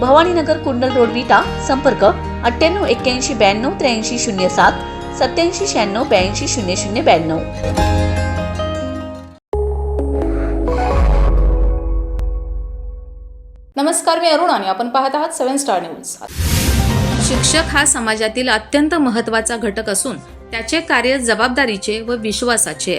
भवानीनगर कुंडल road विटा संपर्क अठ्ठ्याण्णव एक्क्याऐंशी ब्याण्णव त्र्याऐंशी शून्य सात सत्याऐंशी शहाण्णव ब्याऐंशी शून्य शून्य ब्याण्णव. नमस्कार मी अरुण आणि आपण पाहत आहात सेव्हन स्टार न्यूज. शिक्षक हा समाजातील अत्यंत महत्त्वाचा घटक असून त्याचे कार्य जबाबदारीचे व विश्वासाचे.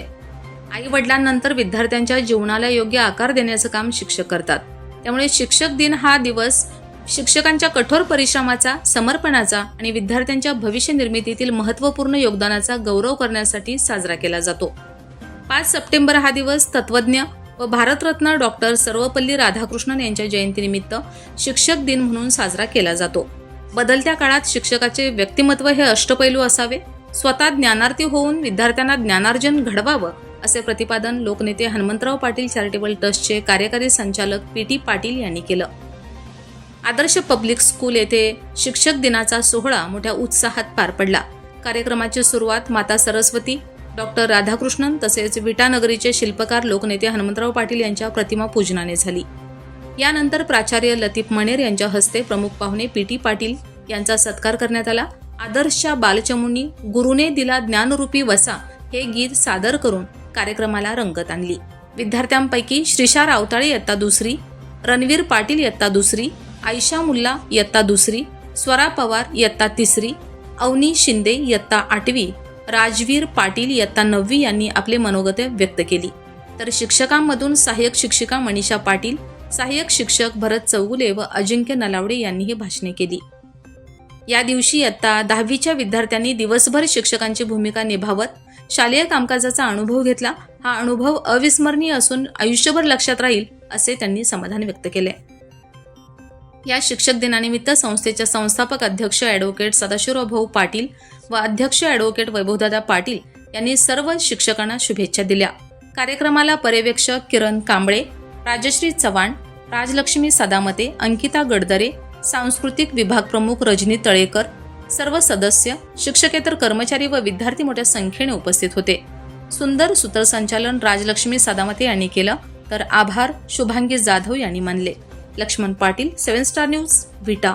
आई वडिलांनंतर विद्यार्थ्यांच्या जीवनाला योग्य आकार देण्याचं काम शिक्षक करतात. त्यामुळे शिक्षक दिन हा दिवस शिक्षकांच्या कठोर परिश्रमाचा समर्पणाचा आणि विद्यार्थ्यांच्या भविष्य निर्मितीतील महत्त्वपूर्ण योगदानाचा गौरव करण्यासाठी साजरा केला जातो. पाच सप्टेंबर हा दिवस तत्वज्ञ व भारतरत्न डॉक्टर सर्वपल्ली राधाकृष्णन यांच्या जयंतीनिमित्त शिक्षक दिन म्हणून साजरा केला जातो. बदलत्या काळात शिक्षकाचे व्यक्तिमत्व हे अष्टपैलू असावे. स्वतः ज्ञानार्थी होऊन विद्यार्थ्यांना ज्ञानार्जन घडवावं असे प्रतिपादन लोकनेते हनुमंतराव पाटील चॅरिटेबल ट्रस्टचे कार्यकारी संचालक पी टी पाटील यांनी केलं. आदर्श पब्लिक स्कूल येथे शिक्षक दिनाचा सोहळा मोठ्या उत्साहात पार पडला. कार्यक्रमाची सुरुवात माता सरस्वती डॉक्टर राधाकृष्णन तसेच विटानगरीचे शिल्पकार लोकनेते हनुमंतराव पाटील यांच्या प्रतिमा पूजनाने झाली. यानंतर प्राचार्य लतीफ मणेर यांच्या हस्ते प्रमुख पाहुणे पी टी पाटील यांचा सत्कार करण्यात आला. आदर्शच्या बालचमुनी गुरुने दिला ज्ञानरूपी वसा हे गीत सादर करून कार्यक्रमाला रंगत आणली. विद्यार्थ्यांपैकी श्रीशा रावताळे इयत्ता दुसरी रणवीर पाटील इयत्ता दुसरी आयशा मुल्ला इयत्ता दुसरी स्वरा पवार इयत्ता तिसरी अवनी शिंदे इयत्ता आठवी राजवीर पाटील इयत्ता नववी यांनी आपले मनोगत व्यक्त केली. तर शिक्षकांमधून सहाय्यक शिक्षिका मनीषा पाटील सहाय्यक शिक्षक भरत चौगुले व अजिंक्य नलावडे यांनीही भाषणे केली. या दिवशी इयत्ता दहावीच्या विद्यार्थ्यांनी दिवसभर शिक्षकांची भूमिका निभावत शालेय कामकाजाचा अनुभव घेतला. हा अनुभव अविस्मरणीय असून आयुष्यभर लक्षात राहील असे त्यांनी समाधान व्यक्त केले. या शिक्षक दिनानिमित्त संस्थेच्या संस्थापक अध्यक्ष ॲडव्होकेट सदाशिवराव भाऊ पाटील व अध्यक्ष ॲडव्होकेट वैभवदादा पाटील यांनी सर्व शिक्षकांना शुभेच्छा दिल्या. कार्यक्रमाला पर्यवेक्षक किरण कांबळे राजश्री चव्हाण राजलक्ष्मी सदामते अंकिता गडदरे सांस्कृतिक विभाग प्रमुख रजनी तळेकर सर्व सदस्य शिक्षकेतर कर्मचारी व विद्यार्थी मोठ्या संख्येने उपस्थित होते. सुंदर सूत्रसंचालन राजलक्ष्मी सदामते यांनी केलं तर आभार शुभांगी जाधव यांनी मानले. Laxman Patil seven star news Vita.